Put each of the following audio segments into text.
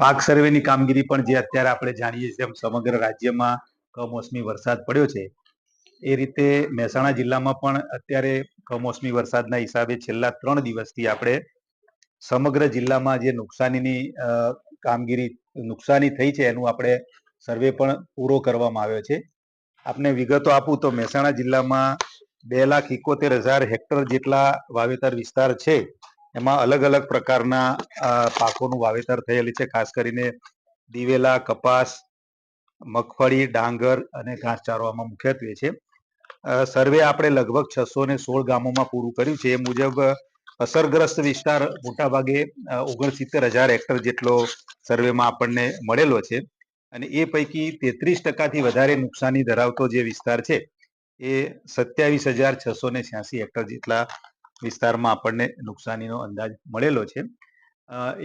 પાક સર્વેની કામગીરી પણ જે અત્યારે આપણે જાણીએ છીએ સમગ્ર રાજ્યમાં કમોસમી વરસાદ પડ્યો છે, એ રીતે મહેસાણા જિલ્લામાં પણ અત્યારે કમોસમી વરસાદના હિસાબે છેલ્લા ત્રણ દિવસથી આપણે સમગ્ર જિલ્લામાં જે નુકસાનીની કામગીરી નુકસાની થઈ છે એનું આપણે સર્વે પણ પૂરો કરવામાં આવ્યો છે. આપને વિગતો આપું તો મહેસાણા જિલ્લામાં બે લાખ એકોતેર હજાર હેક્ટર જેટલા વાવેતર વિસ્તાર છે. એમાં અલગ અલગ પ્રકારના પાકોનું વાવેતર થયેલી છે. ખાસ કરીને દિવેલા, કપાસ, મગફળી, ડાંગર અને ઘાસચારો આમાં મુખ્યત્વે છે. સર્વે આપણે લગભગ છસો ને સોળ ગામોમાં પૂરું કર્યું છે. એ મુજબ અસરગ્રસ્ત વિસ્તાર મોટાભાગે ઓગણસિત્તેર હજાર હેક્ટર જેટલો સર્વેમાં આપણને મળેલો છે. અને એ પૈકી તેત્રીસ ટકાથી વધારે નુકસાની ધરાવતો જે વિસ્તાર છે, એ સત્યાવીસ હજાર છસો ને છ્યાસી હેક્ટર જેટલા વિસ્તારમાં આપણને નુકસાનીનો અંદાજ મળેલો છે.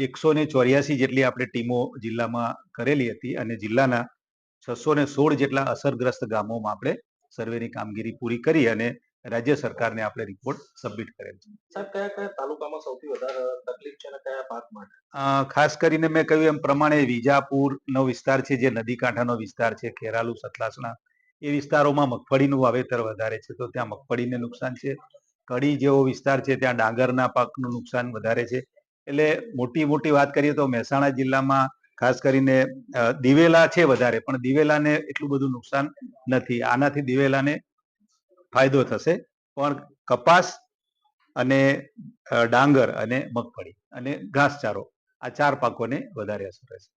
એકસો ને ચોર્યાસી જેટલી આપણે ટીમો જિલ્લામાં કરેલી હતી અને જિલ્લાના છસો ને સોળ જેટલા અસરગ્રસ્ત ગામોમાં આપણે સર્વેની કામગીરી પૂરી કરી અને રાજ્ય સરકારને આપણે રિપોર્ટ સબમિટ કરેલ છે. સાહેબ કયા કયા તાલુકામાં સૌથી વધારે તકલીફ છે અને કયા પાક માટે? ખાસ કરીને મેં કહ્યું એમ પ્રમાણે વિજાપુરનો વિસ્તાર છે જે નદી કાંઠાનો વિસ્તાર છે ખેરાલુ સતલાસણા એ વિસ્તારોમાં મગફળીનું વાવેતર વધારે છે તો ત્યાં મગફળીને નુકસાન છે. કડી જેવો વિસ્તાર છે, ત્યાં ડાંગરના પાકનું નુકસાન વધારે છે. એટલે મોટી મોટી વાત કરીએ તો મહેસાણા જિલ્લામાં ખાસ કરીને દિવેલા છે વધારે, પણ દિવેલાને એટલું બધું નુકસાન નથી. આનાથી દિવેલાને ફાયદો થશે. પણ કપાસ અને ડાંગર અને મગફળી અને ઘાસચારો આ ચાર પાકોને વધારે અસર રહેશે